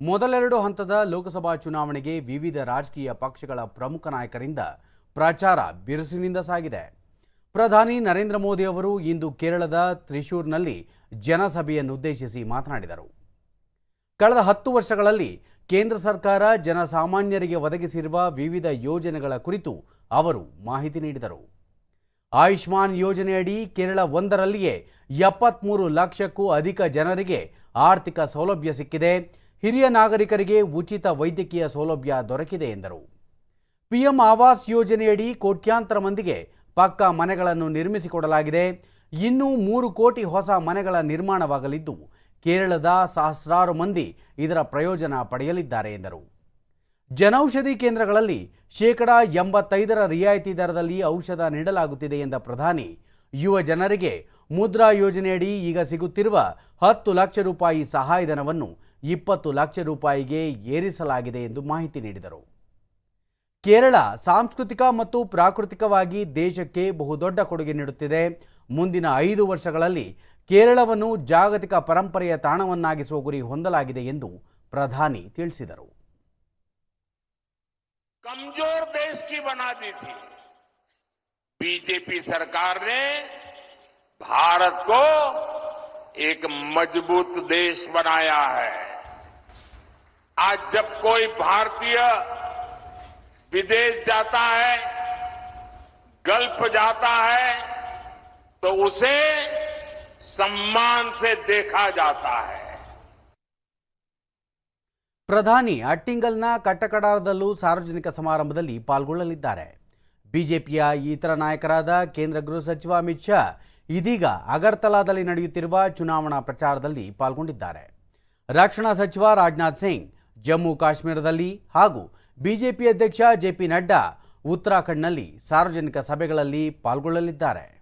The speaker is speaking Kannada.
ಮೊದಲೆರಡು ಹಂತದ ಲೋಕಸಭಾ ಚುನಾವಣೆಗೆ ವಿವಿಧ ರಾಜಕೀಯ ಪಕ್ಷಗಳ ಪ್ರಮುಖ ನಾಯಕರಿಂದ ಪ್ರಚಾರ ಬಿರುಸಿನಿಂದ ಸಾಗಿದೆ. ಪ್ರಧಾನಿ ನರೇಂದ್ರ ಮೋದಿ ಅವರು ಇಂದು ಕೇರಳದ ತ್ರಿಶೂರ್ನಲ್ಲಿ ಜನಸಭೆಯನ್ನುದ್ದೇಶಿಸಿ ಮಾತನಾಡಿದರು. ಕಳೆದ ಹತ್ತು ವರ್ಷಗಳಲ್ಲಿ ಕೇಂದ್ರ ಸರ್ಕಾರ ಜನಸಾಮಾನ್ಯರಿಗೆ ಒದಗಿಸಿರುವ ವಿವಿಧ ಯೋಜನೆಗಳ ಕುರಿತು ಅವರು ಮಾಹಿತಿ ನೀಡಿದರು. ಆಯುಷ್ಮಾನ್ ಯೋಜನೆಯಡಿ ಕೇರಳ ಒಂದರಲ್ಲಿಯೇ ಎಪ್ಪತ್ಮೂರು ಲಕ್ಷಕ್ಕೂ ಅಧಿಕ ಜನರಿಗೆ ಆರ್ಥಿಕ ಸೌಲಭ್ಯ ಸಿಕ್ಕಿದೆ. ಹಿರಿಯ ನಾಗರಿಕರಿಗೆ ಉಚಿತ ವೈದ್ಯಕೀಯ ಸೌಲಭ್ಯ ದೊರಕಿದೆ ಎಂದರು. ಪಿಎಂ ಆವಾಸ್ ಯೋಜನೆಯಡಿ ಕೋಟ್ಯಾಂತರ ಮಂದಿಗೆ ಪಕ್ಕಾ ಮನೆಗಳನ್ನು ನಿರ್ಮಿಸಿಕೊಡಲಾಗಿದೆ. ಇನ್ನೂ ಮೂರು ಕೋಟಿ ಹೊಸ ಮನೆಗಳ ನಿರ್ಮಾಣವಾಗಲಿದ್ದು, ಕೇರಳದ ಸಹಸ್ರಾರು ಮಂದಿ ಇದರ ಪ್ರಯೋಜನ ಪಡೆಯಲಿದ್ದಾರೆ ಎಂದರು. ಜನೌಷಧಿ ಕೇಂದ್ರಗಳಲ್ಲಿ ಶೇಕಡಾ ಎಂಬತ್ತೈದರ ರಿಯಾಯಿತಿ ದರದಲ್ಲಿ ಔಷಧ ನೀಡಲಾಗುತ್ತಿದೆ ಎಂದ ಪ್ರಧಾನಿ, ಯುವ ಜನರಿಗೆ ಮುದ್ರಾ ಯೋಜನೆಯಡಿ ಈಗ ಸಿಗುತ್ತಿರುವ ಹತ್ತು ಲಕ್ಷ ರೂಪಾಯಿ ಸಹಾಯಧನವನ್ನು ಇಪ್ಪತ್ತು ಲಕ್ಷ ರೂಪಾಯಿಗೆ ಏರಿಸಲಾಗಿದೆ ಎಂದು ಮಾಹಿತಿ ನೀಡಿದರು ಕೇರಳ ಸಾಂಸ್ಕೃತಿಕ ಮತ್ತು ಪ್ರಾಕೃತಿಕವಾಗಿ ದೇಶಕ್ಕೆ ಬಹುದೊಡ್ಡ ಕೊಡುಗೆ ನೀಡುತ್ತಿದೆ ಮುಂದಿನ ಐದು ವರ್ಷಗಳಲ್ಲಿ ಕೇರಳವನ್ನು ಜಾಗತಿಕ ಪರಂಪರೆಯ ತಾಣವನ್ನಾಗಿಸುವ ಗುರಿ ಹೊಂದಲಾಗಿದೆ ಎಂದು ಪ್ರಧಾನಿ ತಿಳಿಸಿದರು कमजोर देश की बना दी थी बीजेपी सरकार ने भारत को एक मजबूत देश बनाया है आज जब कोई भारतीय विदेश जाता है गल्फ जाता है तो उसे सम्मान से देखा जाता है ಪ್ರಧಾನಿ ಅಟ್ಟಿಂಗಲ್ನ ಕಟ್ಟಕಡಾರದಲ್ಲೂ ಸಾರ್ವಜನಿಕ ಸಮಾರಂಭದಲ್ಲಿ ಪಾಲ್ಗೊಳ್ಳಲಿದ್ದಾರೆ ಬಿಜೆಪಿಯ ಇತರ ನಾಯಕರಾದ ಕೇಂದ್ರ ಗೃಹ ಸಚಿವ ಅಮಿತ್ ಶಾ ಇದೀಗ ಅಗರ್ತಲಾದಲ್ಲಿ ನಡೆಯುತ್ತಿರುವ ಚುನಾವಣಾ ಪ್ರಚಾರದಲ್ಲಿ ಪಾಲ್ಗೊಂಡಿದ್ದಾರೆ ರಕ್ಷಣಾ ಸಚಿವ ರಾಜನಾಥ್ ಸಿಂಗ್ ಜಮ್ಮು ಕಾಶ್ಮೀರದಲ್ಲಿ ಹಾಗೂ ಬಿಜೆಪಿ ಅಧ್ಯಕ್ಷ ಜೆಪಿ ನಡ್ಡಾ ಉತ್ತರಾಖಂಡ್ನಲ್ಲಿ ಸಾರ್ವಜನಿಕ ಸಭೆಗಳಲ್ಲಿ ಪಾಲ್ಗೊಳ್ಳಲಿದ್ದಾರೆ.